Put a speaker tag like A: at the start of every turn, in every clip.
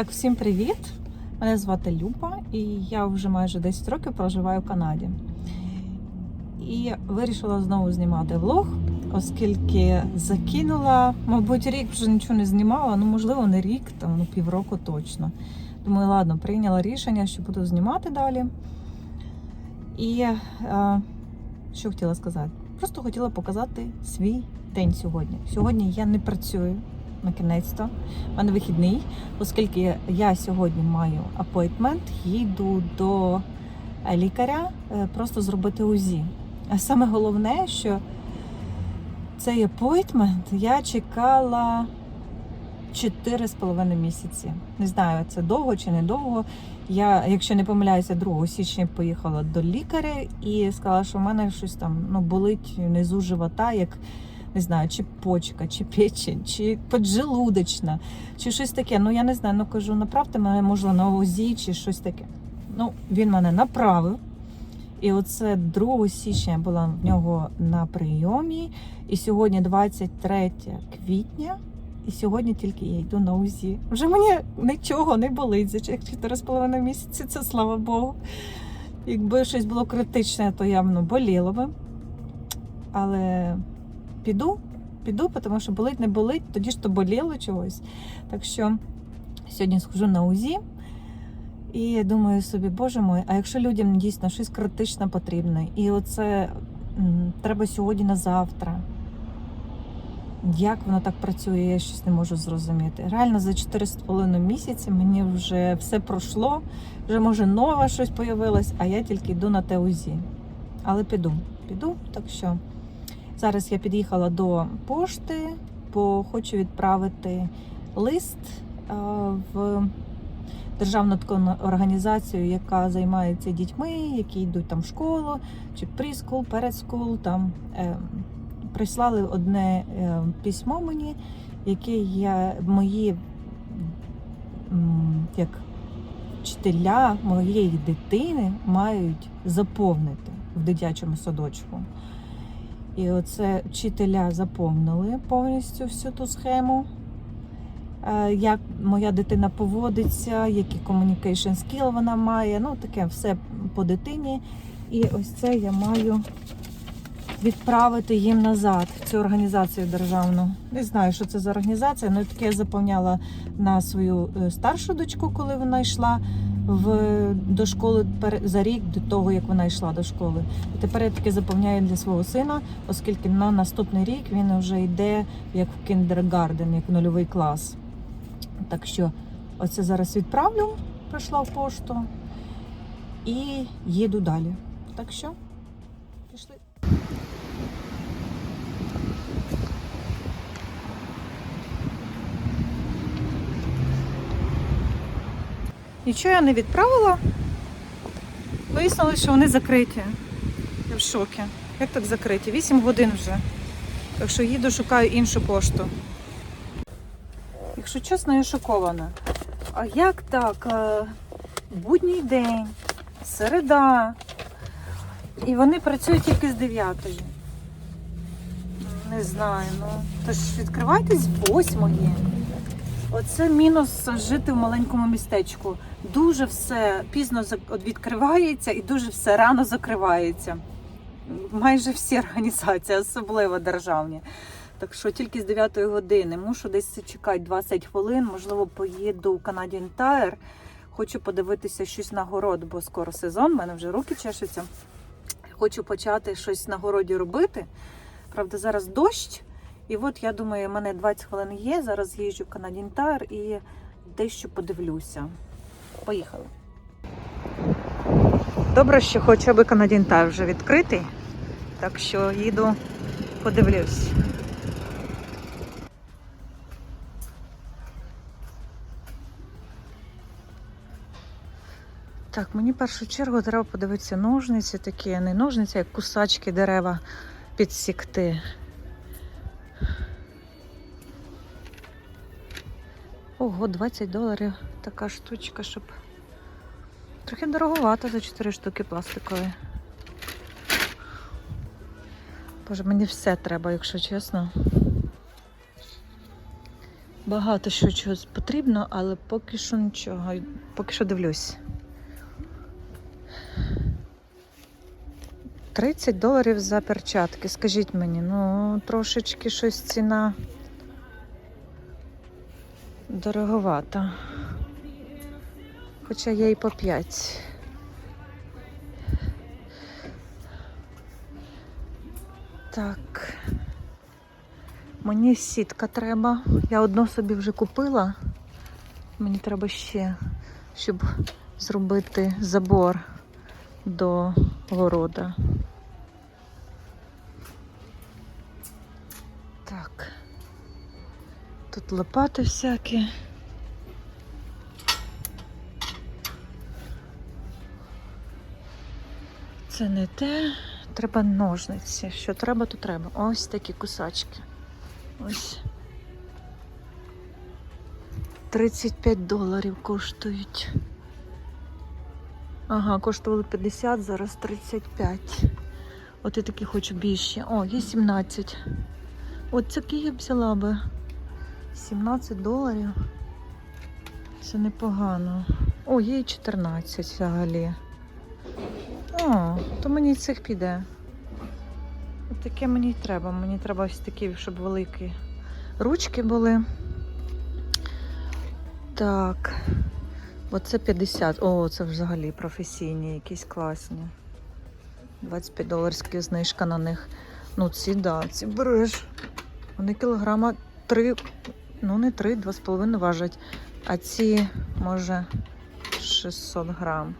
A: Так, всім привіт! Мене звати Люба, і я вже майже 10 років проживаю в Канаді. І вирішила знову знімати влог, оскільки закинула, мабуть, рік вже нічого не знімала, ну можливо, не рік, там ну півроку точно. Думаю, ладно, прийняла рішення, що буду знімати далі. І е, що хотіла сказати? Просто хотіла показати свій день сьогодні. Сьогодні я не працюю на кінець-то. У мене вихідний, оскільки я сьогодні маю апойтмент, їду до лікаря е, просто зробити УЗІ. А саме головне, що цей апойтмент я чекала 4,5 місяці. Не знаю, це довго чи не довго. Я, якщо не помиляюся, 2 січня поїхала до лікаря і сказала, що в мене щось там ну, болить внизу живота, як не знаю, чи почка, чи печень, чи поджелудочна, чи щось таке. Ну я не знаю. Ну кажу, направте мене, можливо, на ОЗІ чи щось таке. Ну, він мене направив. І оце 2 січня я була в нього на прийомі. І сьогодні 23 квітня. І сьогодні тільки я йду на УЗІ. Вже мені нічого не болить за 4,5 місяці, це слава Богу. Якби щось було критичне, то явно боліло би. Але піду, піду, тому що болить, не болить, тоді ж то боліло чогось. Так що сьогодні схожу на УЗІ. І я думаю собі, боже мой, а якщо людям дійсно щось критично потрібне, і оце треба сьогодні на завтра. Як воно так працює, я щось не можу зрозуміти. Реально за 4,5 місяці мені вже все пройшло, вже може нове щось появилось, а я тільки йду на те УЗІ. Але піду, піду, так що зараз я під'їхала до пошти, бо хочу відправити лист е, в державну організацію, яка займається дітьми, які йдуть там в школу, чи пріскул, передскул, там е, прислали одне е, письмо мені, яке я мої як вчителя моєї дитини мають заповнити в дитячому садочку. І оце вчителя заповнили повністю всю ту схему. Е, Як моя дитина поводиться, які communication skill вона має. Ну, таке все по дитині. І ось це я маю відправити їм назад цю організацію державну. Не знаю, що це за організація, але таке я заповняла на свою е, старшу дочку, коли вона йшла в, до школи за рік до того, як вона йшла до школи. І тепер я таке заповняю для свого сина, оскільки на наступний рік він вже йде як в кіндергарден, як нульовий клас. Так що оце зараз відправлю, прийшла в пошту і їду далі. Так що пішли. Нічого я не відправила. Вияснилось, що вони закриті. Я в шокі. Як так закриті? 8 годин вже. Так що їду, шукаю іншу пошту. Якщо чесно, я шокована. А як так? Е, Будній день, середа. І вони працюють тільки з 9. Не знаю, ну. Тож відкривайтесь 8. Оце мінус жити в маленькому містечку. Дуже все пізно відкривається і дуже все рано закривається. Майже всі організації, особливо державні. Так що тільки з 9 години мушу десь чекати 20 хвилин. Можливо, поїду в Canadian Tire. Хочу подивитися щось на город, бо скоро сезон, в мене вже руки чешуться. Хочу почати щось на городі робити. Правда, зараз дощ. І от я думаю, в мене 20 хвилин є. Зараз їжджу в Tire і дещо подивлюся. Поїхали. Добре, що хоча б Tire вже відкритий. Так що їду, подивлюсь. Так, мені в першу чергу треба подивитися ножниці такі, не ножниці, як кусачки дерева підсікти. Ого, 20 доларів така штучка, щоб. Трохи дороговато за 4 штуки пластикові. Боже, мені все треба, якщо чесно. Багато що чогось потрібно, але поки що нічого. Поки що дивлюсь. 30 доларів за перчатки. Скажіть мені, ну трошечки щось ціна дороговата. Хоча є і по 5. Так. Мені сітка треба. Я одну собі вже купила. Мені треба ще, щоб зробити забор до города. Так. Тут лопати всякі. Це не те. Треба ножниці. Що треба, то треба. Ось такі кусачки. Ось. 35 доларів коштують. Ага, коштували 50, зараз 35. От я такі хочу більші. О, є 17. От такі я взяла би. 17 доларів. Це непогано. О, є і 14 взагалі. О, то мені цих піде. Таке мені й треба. Мені треба ось такі, щоб великі ручки були. Так. Оце 50. О, це взагалі професійні, якісь класні. 25 доларська знижка на них. Ну, ці, да, ці береш. Вони кілограма 3, ну не 3, 2,5 важать. А ці, може, 600 грам.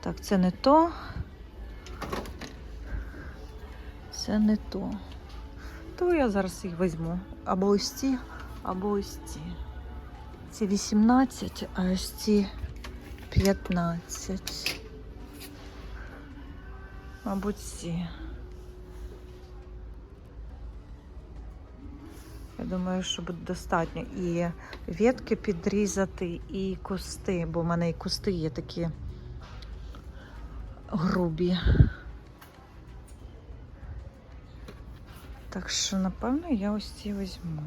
A: Так, це не то. Це не то. То я зараз їх візьму. Або ось ці, або ось ці. Ці 18, а ось ці 15. Мабуть, ці. Я думаю, що буде достатньо. І ветки підрізати, і кусти, бо в мене і кусти є такі грубі. Так що, напевно, я ось ці візьму.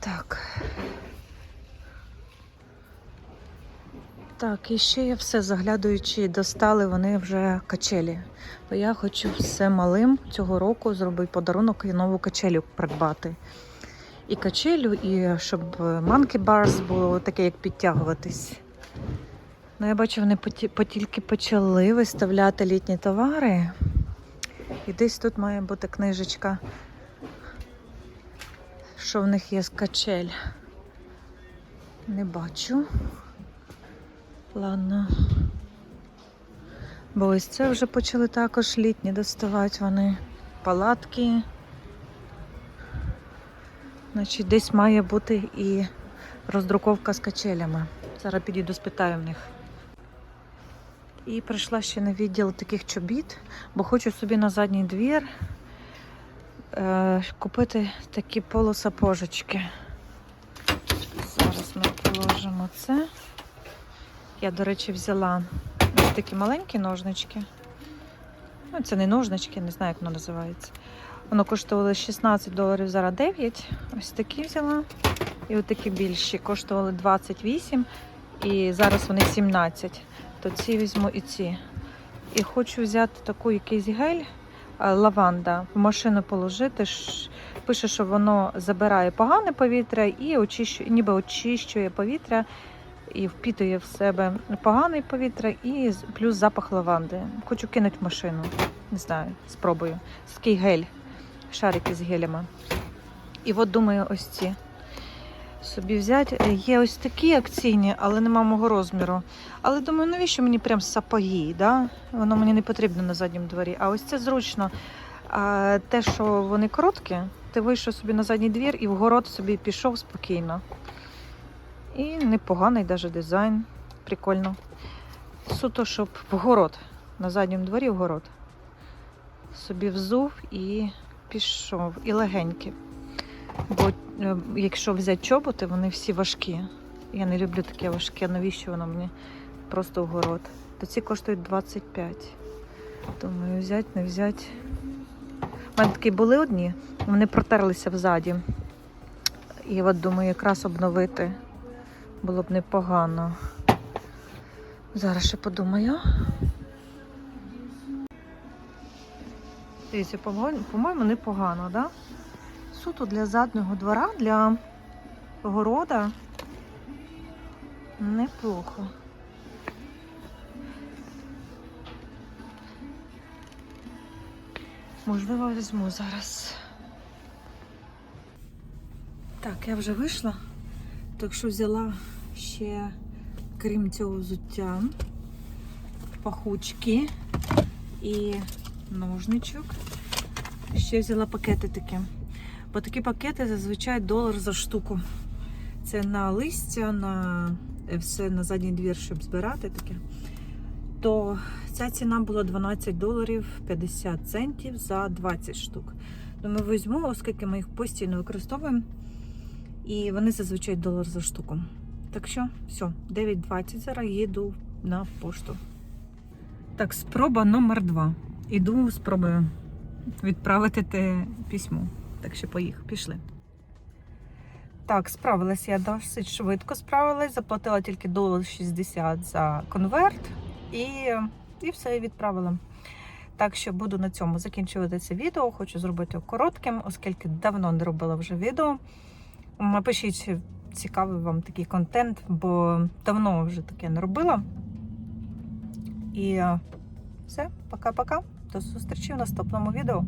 A: Так. Так, і ще я все заглядуючи, достали вони вже качелі. Бо я хочу все малим цього року зробити подарунок і нову качелю придбати. І качелю, і щоб манкі барс було таке, як підтягуватись. Ну, я бачу, вони потільки почали виставляти літні товари. І десь тут має бути книжечка, що в них є з качель. Не бачу. Ладно. Бо ось це вже почали також літні доставати вони. Палатки. Значить, десь має бути і роздруковка з качелями. Зараз підійду спитаю в них. І прийшла ще на відділ таких чобіт, бо хочу собі на задній двір е, купити такі полусапожечки. Зараз ми положимо це. Я, до речі, взяла ось такі маленькі ножнички. Ну, це не ножнички, не знаю, як воно називається. Воно коштувало 16 доларів, зараз 9. Ось такі взяла. І такі більші коштували 28 і зараз вони 17. То ці візьму і ці. І хочу взяти таку якийсь гель, лаванда, в машину положити. Пише, що воно забирає погане повітря і очищує, ніби очищує повітря і впітує в себе погане повітря і плюс запах лаванди. Хочу кинути в машину. Не знаю, спробую. Це такий гель, шарики з гелями. І от думаю, ось ці собі взяти. Є ось такі акційні, але нема мого розміру. Але думаю, навіщо мені прям сапоги? Да? Воно мені не потрібно на задньому дворі. А ось це зручно. А те, що вони короткі, ти вийшов собі на задній двір і в город собі пішов спокійно. Непоганий даже дизайн. Прикольно. Суто, щоб в город, на задньому дворі в город. Собі взув і пішов. І легенькі. Бо е, якщо взяти чоботи, вони всі важкі. Я не люблю таке важке. Навіщо воно мені просто в город? То ці коштують 25. Думаю, взяти, не взяти. У мене такі були одні, вони протерлися взаді. І от думаю, якраз обновити було б непогано. Зараз ще подумаю. Дивіться, по-моєму, непогано, да? Суто для заднього двора, для города. Неплохо. Можливо, візьму зараз. Так, я вже вийшла. Так що взяла ще, крім цього взуття, пахучки і ножничок. Ще взяла пакети такі. Бо такі пакети зазвичай долар за штуку. Це на листя, на е, все на задній двір, щоб збирати таке. То ця ціна була 12 доларів 50 центів за 20 штук. Думаю, візьму, оскільки ми їх постійно використовуємо. І вони зазвичай долар за штуку. Так що, все, 9.20 зараз їду на пошту. Так, спроба номер два. Іду, спробую відправити те письмо. Так що поїх, пішли. Так, справилась я досить швидко справилась. Заплатила тільки долар 60 за конверт і, і все відправила. Так що буду на цьому закінчувати це відео. Хочу зробити коротким, оскільки давно не робила вже відео. Напишіть, цікавий вам такий контент, бо давно вже таке не робила. І е, все, пока-пока. До зустрічі в наступному відео.